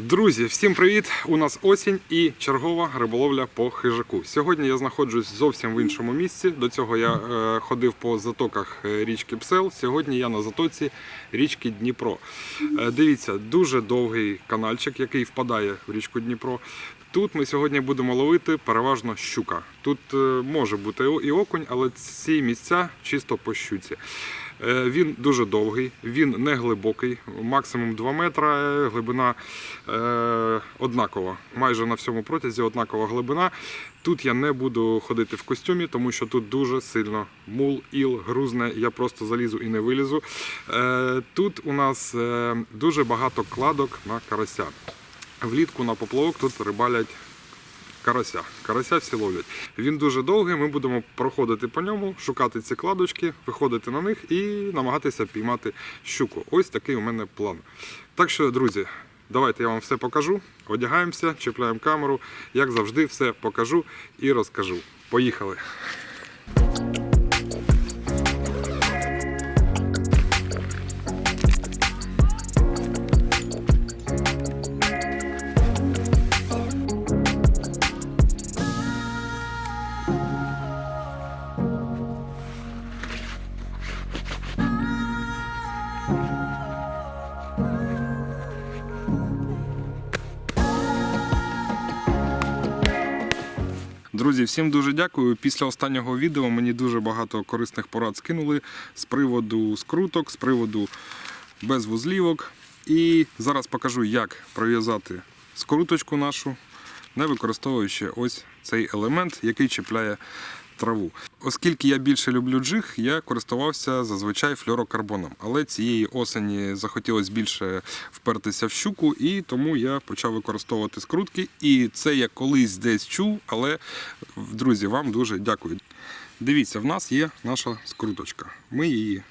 Друзі, всім привіт! У нас осінь і чергова риболовля по хижаку. Сьогодні я знаходжусь зовсім в іншому місці. До цього я е, ходив по затоках е, річки Псел. Сьогодні я на затоці річки Дніпро. Е, дивіться, дуже довгий канальчик, який впадає в річку Дніпро. Тут ми сьогодні будемо ловити переважно щука. Тут е, може бути і окунь, але ці місця чисто по щуці. Е, Він дуже довгий, він не глибокий, максимум 2 метра, е, глибина е, однакова. Майже на всьому протязі однакова глибина. Тут я не буду ходити в костюмі, тому що тут дуже сильно мул, іл, грузне, я просто залізу і не вилізу. Тут у нас дуже багато кладок на карася. Влітку на поплавок тут рибалять карася. Карася всі ловлять. Він дуже довгий, ми будемо проходити по ньому, шукати ці кладочки, виходити на них і намагатися піймати щуку. Ось такий у мене план. Так що, друзі, давайте я вам все покажу. Одягаємося, чіпляємо камеру. Як завжди, все покажу і розкажу. Поїхали! Друзі, всім дуже дякую. Після останнього відео мені дуже багато корисних порад скинули з приводу скруток, з приводу безвузлівок. І зараз покажу, як пров'язати скруточку нашу, не використовуючи ось цей елемент, який чіпляє траву. Оскільки я більше люблю джиг, я користувався зазвичай флюорокарбоном. Але цієї осені захотілося більше впертися в щуку, і тому я почав використовувати скрутки. І це я колись десь чув, але, друзі, вам дуже дякую. Дивіться, в нас є наша скруточка. Ми її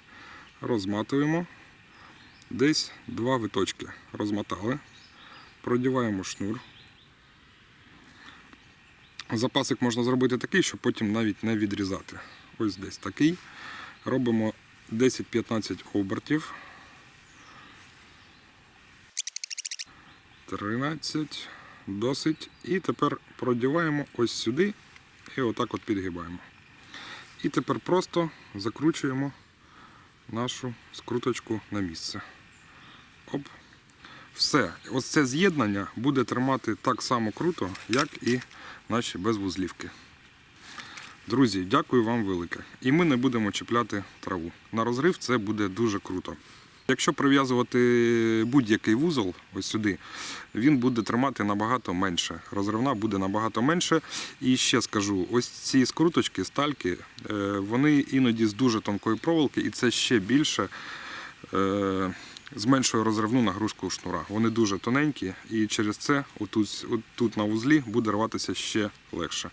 розматуємо. Десь два виточки розмотали. Продіваємо шнур. Запасик можна зробити такий, щоб потім навіть не відрізати. Ось десь такий. Робимо 10-15 обертів. 13. Досить. І тепер продіваємо ось сюди і отак от підгибаємо. І тепер просто закручуємо нашу скруточку на місце. Оп. Все, ось це з'єднання буде тримати так само круто, як і наші безвузлівки. Друзі, дякую вам велике. І ми не будемо чіпляти траву. На розрив це буде дуже круто. Якщо прив'язувати будь-який вузол ось сюди, він буде тримати набагато менше. Розривна буде набагато менше. І ще скажу: ось ці скруточки, стальки, е, вони іноді з дуже тонкої проволоки, і це ще більше е, зменшує розривну нагрузку шнура. Вони дуже тоненькі, і через це отут, отут на вузлі буде рватися ще легше.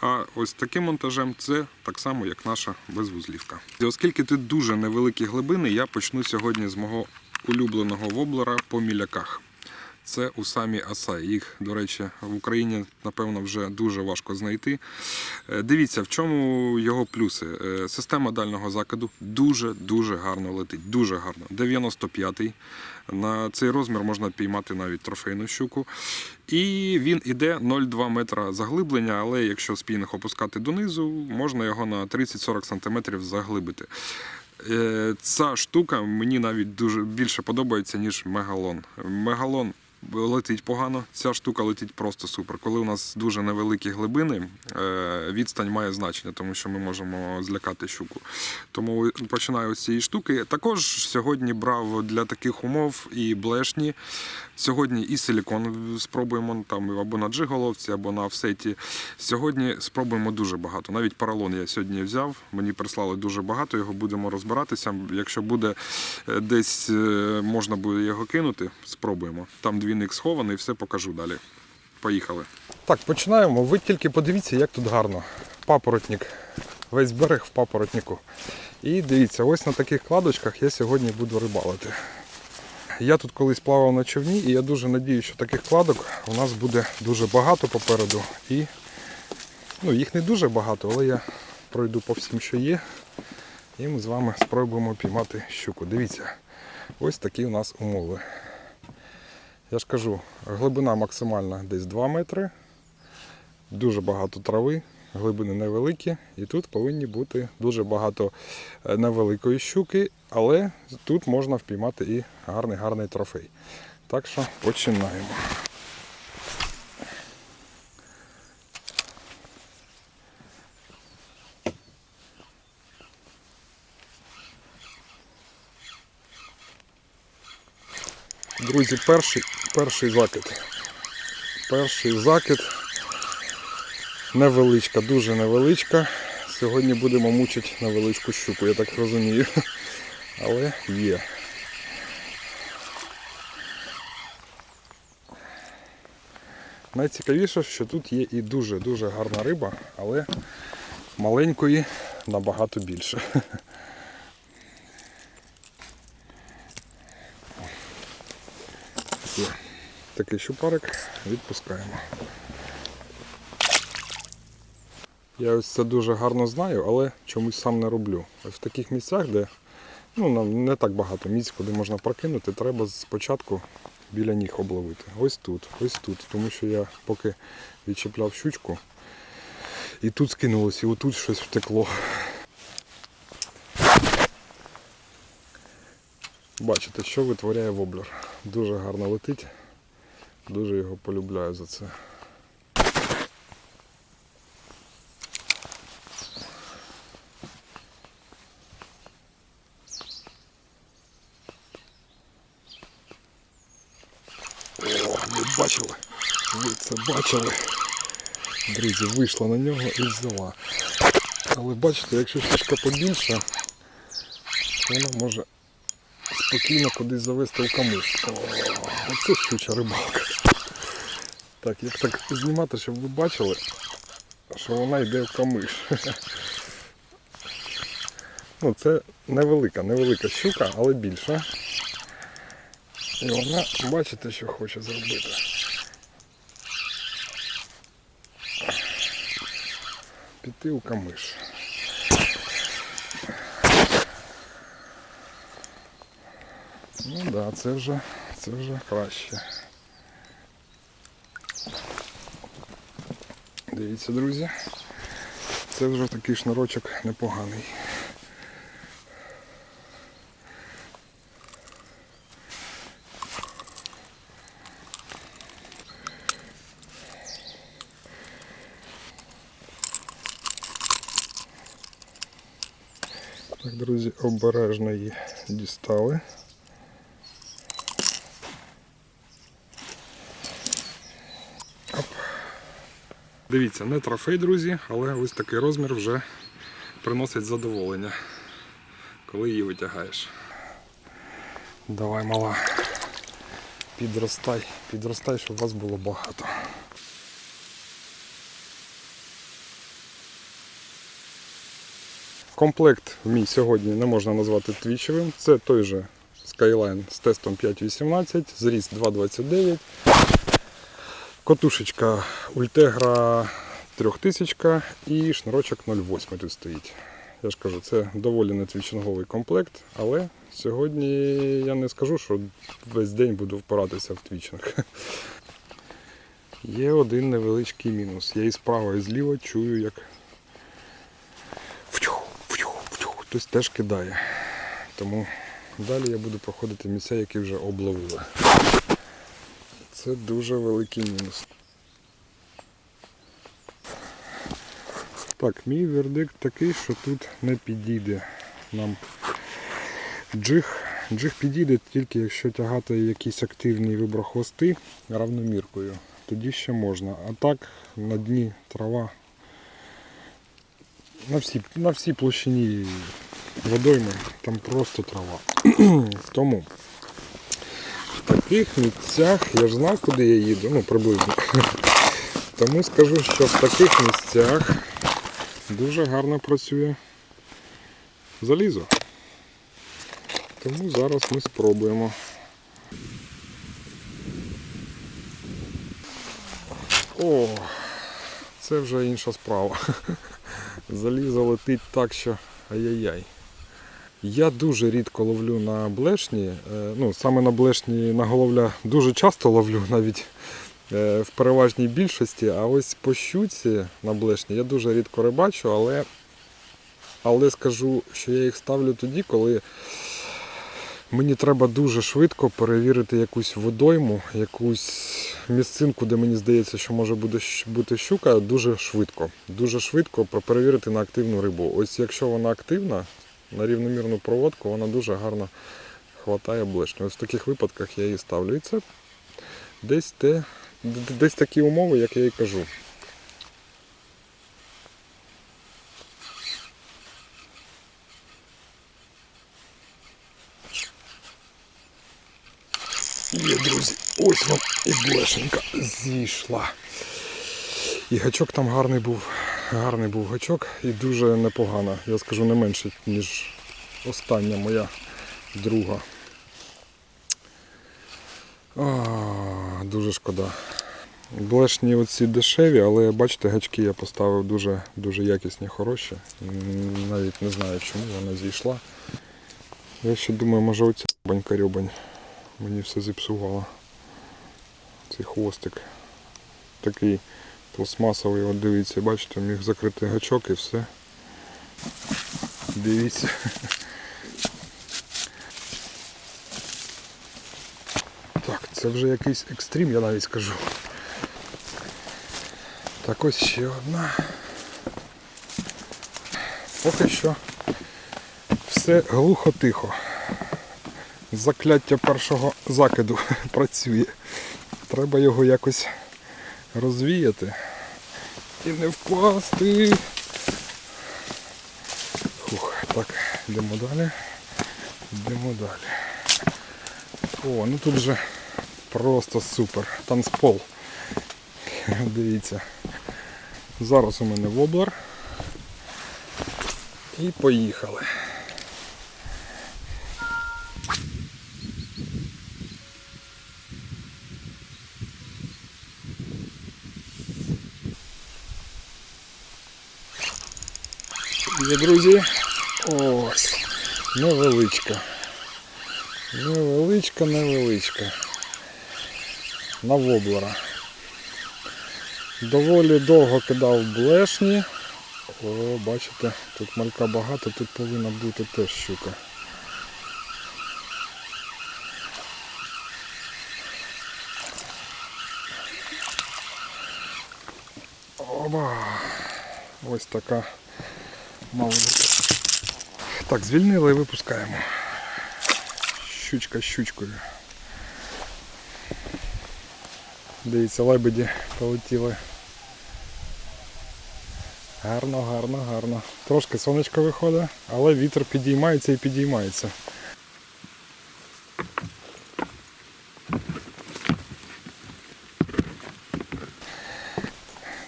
А ось таким монтажем це так само, як наша безвузлівка. І Оскільки тут дуже невеликі глибини, я почну сьогодні з мого улюбленого воблера по міляках. Це усамі Асай. Їх, до речі, в Україні, напевно, вже дуже важко знайти. Е, Дивіться, в чому його плюси. Е, Система дальнього закиду дуже-дуже гарно летить. Дуже гарно. 95-й. На цей розмір можна піймати навіть трофейну щуку. І він іде 0,2 метра заглиблення, але якщо спінг опускати донизу, можна його на 30-40 см заглибити. Е, Ця штука мені навіть дуже більше подобається, ніж мегалон. Мегалон летить погано, ця штука летить просто супер. Коли у нас дуже невеликі глибини, е, відстань має значення, тому що ми можемо злякати щуку. Тому починаю з цієї штуки. Також сьогодні брав для таких умов і блешні. Сьогодні і силікон спробуємо там або на джиголовці, або на офсеті. Сьогодні спробуємо дуже багато. Навіть паралон я сьогодні взяв. Мені прислали дуже багато. Його будемо розбиратися. Якщо буде е, десь е, можна буде його кинути, спробуємо. Там двійник схований, все покажу далі. Поїхали. Так, починаємо. Ви тільки подивіться, як тут гарно. Папоротник. Весь берег в папоротнику. І дивіться, ось на таких кладочках я сьогодні буду рибалити. Я тут колись плавав на човні і я дуже надію, що таких кладок у нас буде дуже багато попереду. І ну, їх не дуже багато, але я пройду по всім, що є. І ми з вами спробуємо піймати щуку. Дивіться, ось такі у нас умови. Я ж кажу, глибина максимальна десь 2 метри. Дуже багато трави, глибини невеликі, і тут повинні бути дуже багато е, невеликої щуки, але тут можна впіймати і гарний гарний трофей. Так що починаємо. Друзі, перший, перший закид. Перший закид. Невеличка, дуже невеличка. Сьогодні будемо мучити невеличку щуку, я так розумію. Але є. Найцікавіше, що тут є і дуже-дуже гарна риба, але маленької набагато більше. Є. Такий щупарик відпускаємо. Я ось це дуже гарно знаю, але чомусь сам не роблю. Ось в таких місцях, де ну, не так багато місць, куди можна прокинути, треба спочатку біля ніг обловити. Ось тут, ось тут. Тому що я поки відчіпляв щучку, і тут скинулося, і отут щось втекло. Бачите, що витворяє воблер. Дуже гарно летить. Дуже його полюбляю за це. О, ви бачили? Ви це бачили? Друзі, вийшла на нього і взяла. Але бачите, якщо фішка побільша, вона може спокійно кудись завести камиш. О, оце щуча рибалка. Так, як так знімати, щоб ви бачили, що вона йде в камиш. Ну, це невелика, невелика щука, але більша. І вона, бачите, що хоче зробити. Піти у камиш. Ну так, да, це вже, це вже краще. Дивіться, друзі. Це вже такий шнурочок непоганий. Так, друзі, обережно її дістали. Дивіться, не трофей, друзі, але ось такий розмір вже приносить задоволення, коли її витягаєш. Давай, мала. Підростай, підростай, щоб вас було багато. Комплект мій сьогодні не можна назвати твічевим. Це той же Skyline з тестом 5.18, зріст 2.29. Котушечка Ультегра 3000 і шнурочок 0,8 тут стоїть. Я ж кажу, це доволі нетвічинговий комплект, але сьогодні я не скажу, що весь день буду впиратися в твічинг. Є один невеличкий мінус. Я і справа, і зліва чую, як хтось теж кидає. Тому далі я буду проходити місця, які вже обловили. Це дуже великий мінус. Так, мій вердикт такий, що тут не підійде нам джиг. Джиг підійде тільки якщо тягати якісь активні виброхвости равноміркою. Тоді ще можна. А так на дні трава на всій, на всій площині водойми там просто трава. Тому таких місцях я ж знав, куди я їду, ну приблизно. Тому скажу, що в таких місцях дуже гарно працює залізо. Тому зараз ми спробуємо. О, це вже інша справа. Залізо летить так, що ай-яй-яй. Я дуже рідко ловлю на блешні. Е, Ну, саме на блешні на головля дуже часто ловлю, навіть е, в переважній більшості. А ось по щуці на блешні я дуже рідко рибачу, але, але скажу, що я їх ставлю тоді, коли мені треба дуже швидко перевірити якусь водойму, якусь місцинку, де мені здається, що може бути щука, дуже швидко. Дуже швидко перевірити на активну рибу. Ось якщо вона активна, на рівномірну проводку, вона дуже гарно хватає блешню. Ось в таких випадках я її ставлю. І це десь, те, десь такі умови, як я і кажу. Є, друзі, ось вам і блешенька зійшла. І гачок там гарний був. Гарний був гачок і дуже непогано. Я скажу не менше, ніж остання моя друга. А, дуже шкода. Блешні оці дешеві, але бачите, гачки я поставив дуже, дуже якісні, хороші. Навіть не знаю, чому вона зійшла. Я ще думаю, може оця банька рьобань мені все зіпсувала. Цей хвостик. Такий пластмасовий, от дивіться, бачите, міг закрити гачок і все. Дивіться. Так, це вже якийсь екстрім, я навіть скажу. Так ось ще одна. Поки що все глухо-тихо. Закляття першого закиду працює. Треба його якось розвіяти і не впасти. Фух, так, йдемо далі. Йдемо далі. О, ну тут же просто супер. Танцпол. Дивіться. Зараз у мене воблер. І поїхали. Є, друзі. Ось. Невеличка. Невеличка, невеличка. На воблера. Доволі довго кидав блешні. О, бачите, тут малька багато, тут повинна бути теж щука. Оба! Ось така маленька. Так, звільнили і випускаємо. Щучка щучкою. Дивіться, лебеді полетіли. Гарно, гарно, гарно. Трошки сонечко виходить, але вітер підіймається і підіймається.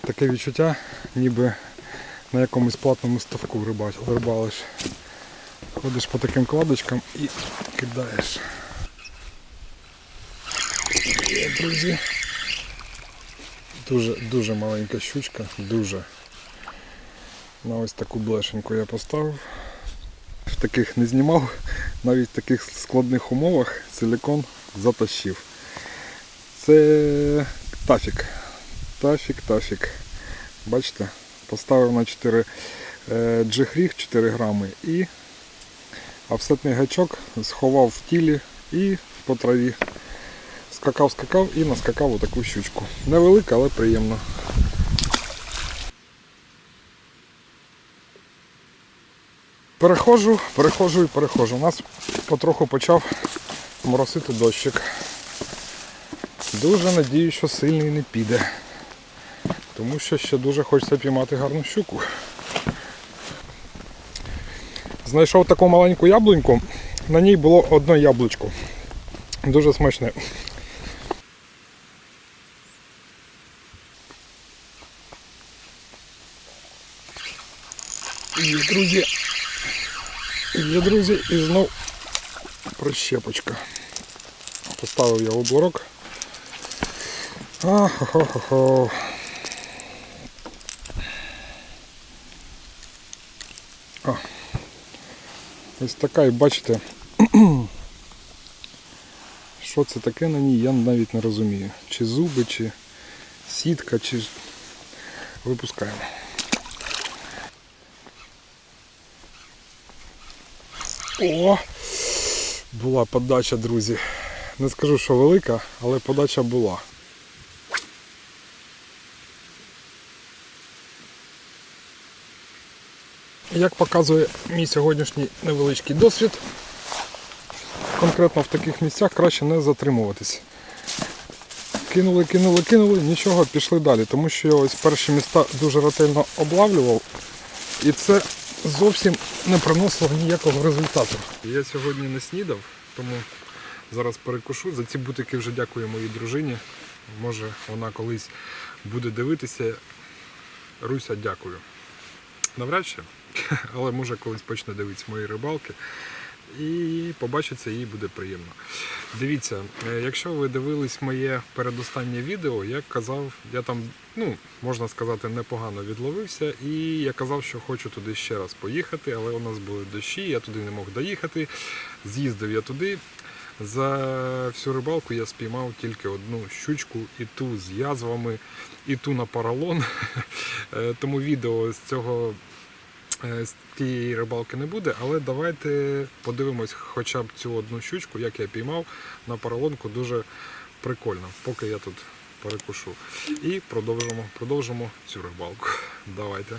Таке відчуття, ніби на якомусь платному ставку рибалиш. Ходиш по таким кладочкам і кидаєш. Друзі. Дуже, дуже маленька щучка, дуже. На ось таку блешеньку я поставив. В таких не знімав, навіть в таких складних умовах силикон затащив. Це тафік. Тафік, тафік. Бачите, поставив на 4 е, джихріг 4 грами і офсетний гачок сховав в тілі і по траві. Скакав, скакав і наскакав у таку щучку. Невелика, але приємно. Переходжу, переходжу і переходжу. У нас потроху почав моросити дощик. Дуже надію, що сильний не піде. Тому що ще дуже хочеться піймати гарну щуку. Знайшов таку маленьку яблуньку, на ній було одне яблучко. Дуже смачне. Є, друзі. Є, друзі, і знов прищепочка. Поставив я оборок. Ахо-хо-хо. Ось така і бачите. Що це таке на ній, я навіть не розумію. Чи зуби, чи сітка, чи. Випускаємо. О! Була подача, друзі. Не скажу, що велика, але подача була. Як показує мій сьогоднішній невеличкий досвід, конкретно в таких місцях краще не затримуватись. Кинули, кинули, кинули, нічого, пішли далі, тому що я ось перші міста дуже ретельно облавлював і це зовсім не приносило ніякого результату. Я сьогодні не снідав, тому зараз перекушу. За ці бутики вже дякую моїй дружині. Може вона колись буде дивитися. Руся, дякую. Навряд чи, але може колись почне дивитися мої рибалки. І побачиться їй буде приємно. Дивіться, е, якщо ви дивились моє передостаннє відео, я казав, я там, ну, можна сказати, непогано відловився, і я казав, що хочу туди ще раз поїхати, але у нас були дощі, я туди не мог доїхати. З'їздив я туди. За всю рибалку я спіймав тільки одну щучку, і ту з язвами, і ту на поролон. Е, Тому відео з цього з тієї рибалки не буде, але давайте подивимось хоча б цю одну щучку, як я піймав на поролонку, дуже прикольно, поки я тут перекушу. І продовжимо, продовжимо цю рибалку. Давайте.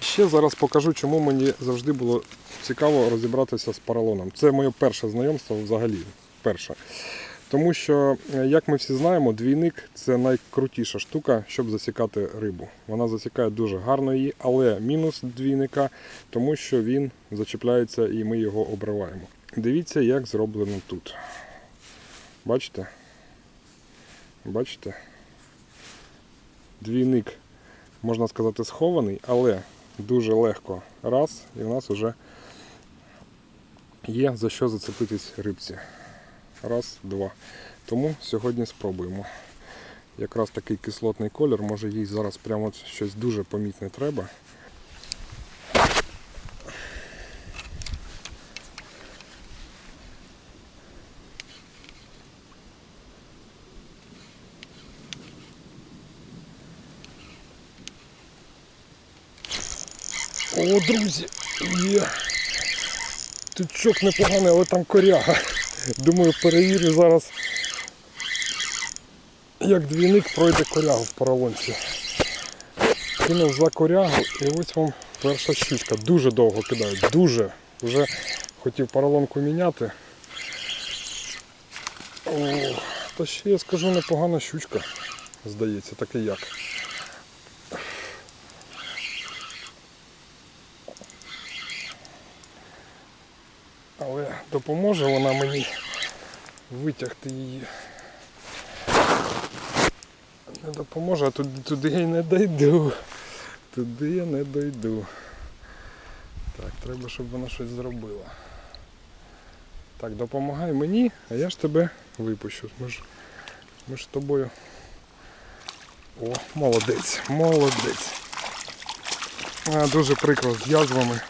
Ще зараз покажу, чому мені завжди було цікаво розібратися з поролоном. Це моє перше знайомство взагалі. Перше. Тому що, е, як ми всі знаємо, двійник це найкрутіша штука, щоб засікати рибу. Вона засікає дуже гарно її, але мінус двійника, тому що він зачіпляється і ми його обриваємо. Дивіться, як зроблено тут. Бачите? Бачите? Двійник, можна сказати, схований, але дуже легко раз, і в нас вже є за що зацепитись рибці. Раз, два. Тому сьогодні спробуємо. Якраз такий кислотний колір, може їй зараз прямо щось дуже помітне треба. О, друзі! Є! Тичок непоганий, але там коряга. Думаю, перевірю зараз, як двійник пройде корягу в поролонці. Кинув за корягу і ось вам перша щучка. Дуже довго кидають, дуже. Вже хотів поролонку міняти. О, та ще я скажу непогана щучка, здається, таке як. Але допоможе вона мені витягти її. Не допоможе, а туди, туди я не дойду. Туди я не дойду. Так, треба, щоб вона щось зробила. Так, допомагай мені, а я ж тебе випущу. Ми ж, ми ж з тобою. О, молодець, молодець. А, дуже прикро з язвами.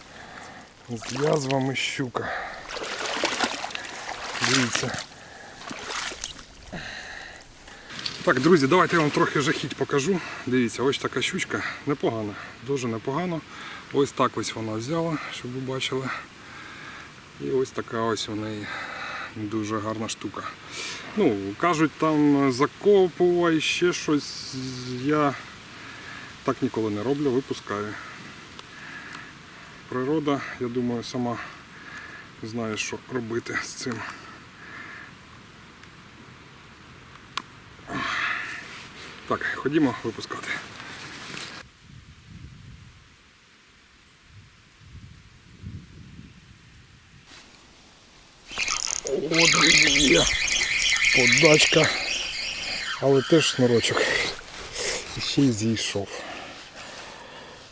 З язвами щука. Дивіться. Так, друзі, давайте я вам трохи жахіть покажу. Дивіться, ось така щучка. Непогана, дуже непогано. Ось так ось вона взяла, щоб ви бачили. І ось така ось у неї дуже гарна штука. Ну, кажуть, там закопувай, ще щось. Я так ніколи не роблю, випускаю. Природа, я думаю, сама знає, що робити з цим. Так, ходімо випускати. О, друзі, є подачка, але теж шнурочок. Ще й зійшов.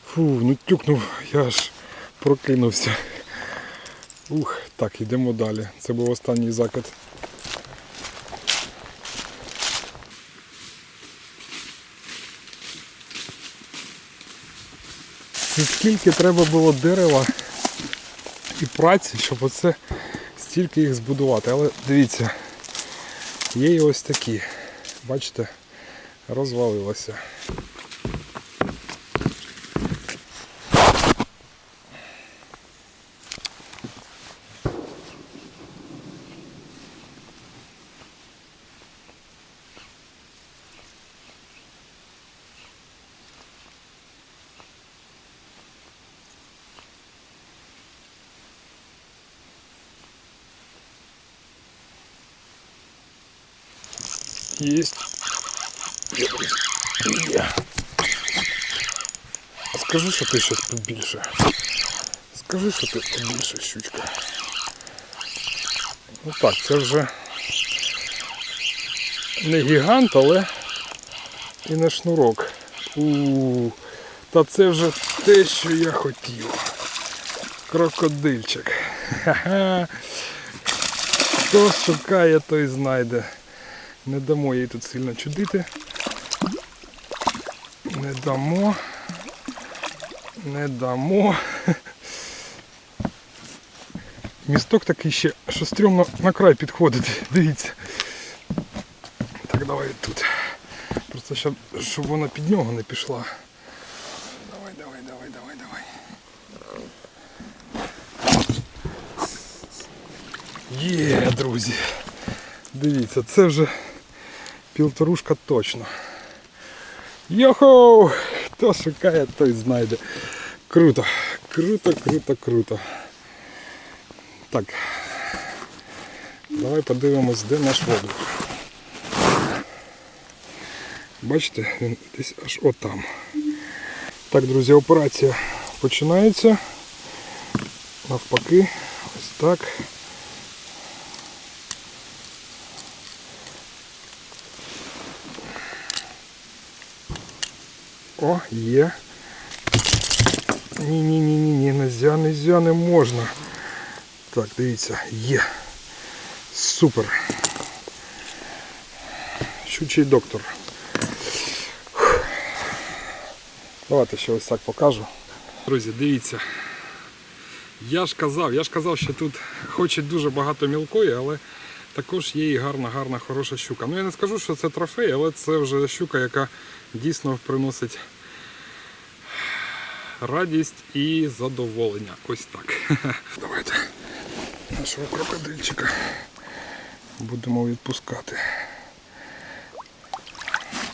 Фу, ну тюкнув, я аж прокинувся. Ух, так, йдемо далі. Це був останній закид. Це скільки треба було дерева і праці, щоб оце стільки їх збудувати. Але дивіться, є і ось такі. Бачите, розвалилося. Есть. Скажи, що ти щось побільше. Скажи, що ти побільше щучка. Ну так, це вже не гігант, але і не шнурок. У, та це вже те, що я хотів. Крокодильчик. Ха-ха. Хто шукає, той знайде. Не дамо їй тут сильно чудити. Не дамо. Не дамо. Місток такий ще, що стрьомно на край підходити. Дивіться. Так, давай тут. Просто щоб, щоб вона під нього не пішла. Давай, давай, давай, давай, давай. Є, друзі. Дивіться, це вже півторушка точно. Йохоу! Хто шукає, той знайде. Круто, круто, круто, круто. Так. Давай подивимось, де наш воблер. Бачите, він десь аж отам. Так, друзі, операція починається. Навпаки, ось так. О, є. Ні-ні-ні-ні, нельзя, нельзя, не можна. Так, дивіться, є. Супер. Щучий доктор. Давайте ще ось так покажу. Друзі, дивіться. Я ж казав, я ж казав, що тут хоч і дуже багато мілкої, але також є і гарна, гарна, хороша щука. Ну я не скажу, що це трофей, але це вже щука, яка дійсно приносить радість і задоволення. Ось так. Давайте нашого крокодильчика будемо відпускати.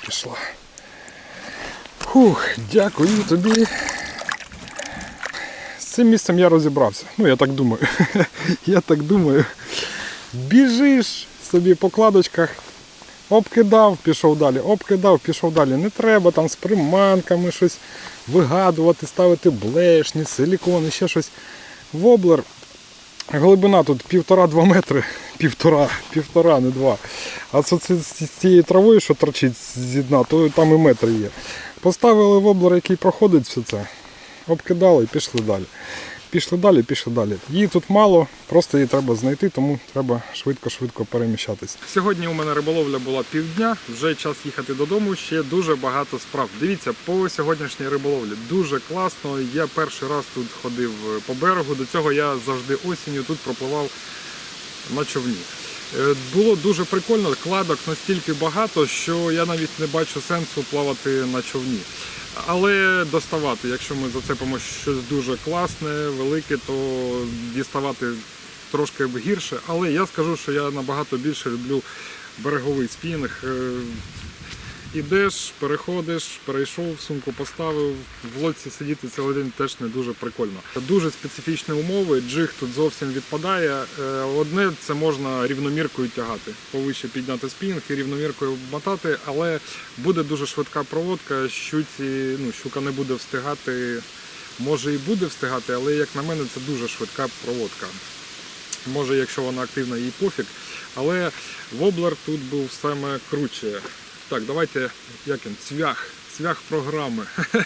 Пішла. Фух, дякую тобі. З цим місцем я розібрався. Ну, я так думаю. я так думаю. Біжиш собі по кладочках, обкидав, пішов далі, обкидав, пішов далі. Не треба там з приманками щось вигадувати, ставити блешні, силікони, ще щось. Воблер. Глибина тут півтора-два метри, півтора, півтора, не два. А це, це з цією травою, що торчить зі дна, то там і метр є. Поставили воблер, який проходить все це, обкидали і пішли далі. Пішли далі, пішли далі. Її тут мало, просто її треба знайти, тому треба швидко-швидко переміщатись. Сьогодні у мене риболовля була півдня, вже час їхати додому, ще дуже багато справ. Дивіться, по сьогоднішній риболовлі дуже класно. Я перший раз тут ходив по берегу. До цього я завжди осінню тут пропливав на човні. Е, Було дуже прикольно, кладок настільки багато, що я навіть не бачу сенсу плавати на човні. Але доставати, якщо ми зацепимо щось дуже класне, велике, то діставати трошки гірше. Але я скажу, що я набагато більше люблю береговий спінг. Ідеш, переходиш, перейшов, сумку поставив. В лодці сидіти цілий день теж не дуже прикольно. Дуже специфічні умови, джиг тут зовсім відпадає. Е, Одне це можна рівноміркою тягати, повище підняти спінг і рівноміркою мотати, але буде дуже швидка проводка, щуці, ну, щука не буде встигати. Може і буде встигати, але як на мене, це дуже швидка проводка. Може, якщо вона активна, їй пофіг. Але воблер тут був саме круче. Так, давайте як він, цвях. Цвях програми.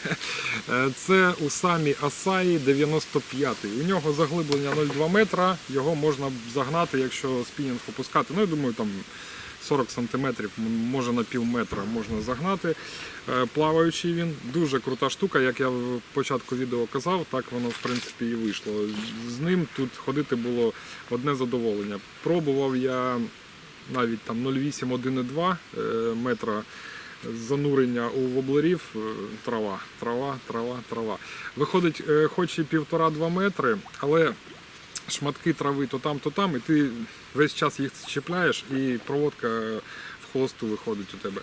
Е, Це у самі Асаї 95 У нього заглиблення 0,2 метра, його можна загнати, якщо спінінг опускати. Ну, я думаю, там 40 см, може на пів метра можна загнати. Е, Плаваючий він, дуже крута штука, як я в початку відео казав, так воно в принципі і вийшло. З ним тут ходити було одне задоволення. Пробував я навіть там 0,8-1,2 е, метра занурення у воблерів, е, трава, трава, трава, трава. Виходить, е, хоч і півтора-два метри, але шматки трави то там, то там, і ти весь час їх чіпляєш, і проводка в хвосту виходить у тебе.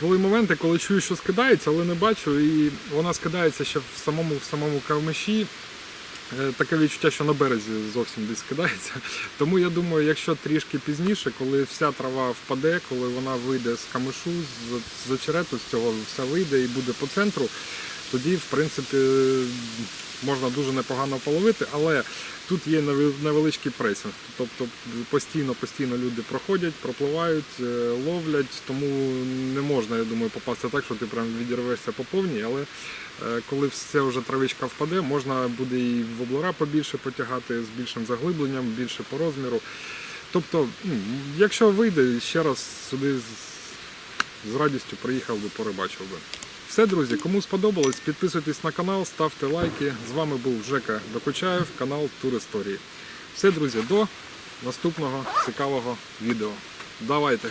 Були моменти, коли чую, що скидається, але не бачу, і вона скидається ще в самому в самому кавмиші. Е, Таке відчуття, що на березі зовсім десь кидається. Тому я думаю, якщо трішки пізніше, коли вся трава впаде, коли вона вийде з камишу, з, очерету, з цього все вийде і буде по центру, тоді, в принципі, можна дуже непогано половити, але тут є невеличкий пресінг. Тобто постійно, постійно люди проходять, пропливають, е, ловлять, тому не можна, я думаю, попасти так, що ти прям відірвешся по повній, але е, коли все вже травичка впаде, можна буде і воблера побільше потягати з більшим заглибленням, більше по розміру. Тобто, ну, якщо вийде, ще раз сюди з радістю приїхав би, порибачив би. Все, друзі, кому сподобалось, підписуйтесь на канал, ставте лайки. З вами був Жека Докучаєв, канал Тур Історії. Все, друзі, до наступного цікавого відео. Давайте!